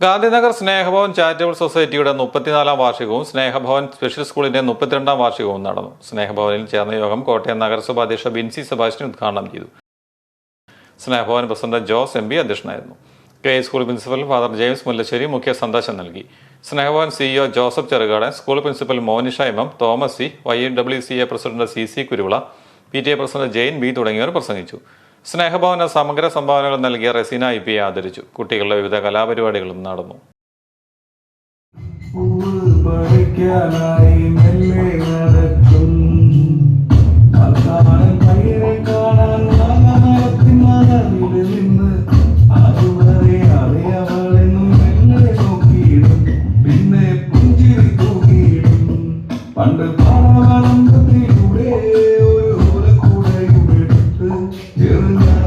Gandhinagar Snehabhavan charitable സൊസൈറ്റിയുടെ മുപ്പത്തിനാലാം വാർഷികവും Snehabhavan special സ്കൂളിന്റെ മുപ്പത്തിരണ്ടാം വാർഷികവും നടന്നു. സ്നേഹഭവനിൽ ചേർന്ന യോഗം കോട്ടയം നഗരസഭ അധ്യക്ഷ ബിൻസി സെബാസ്റ്റ്യൻ ഉദ്ഘാടനം ചെയ്തു. Snehabhavan president Jose M B അധ്യക്ഷനായിരുന്നു. K school principal father James Mullassery മുഖ്യ സന്ദേശം നൽകി. Snehabhavan CEO Joseph Cherukadan school principal Monisha M M Thomas C Y W C A president C C Kuruvila P T A president Jain B തുടങ്ങിയവർ പ്രസംഗിച്ചു. സ്നേഹഭവന സമഗ്ര സംഭാവനകൾ നൽകിയ Razeena I P ആദരിച്ചു. കുട്ടികളുടെ വിവിധ കലാപരിപാടികളും നടന്നു. പണ്ട് you know.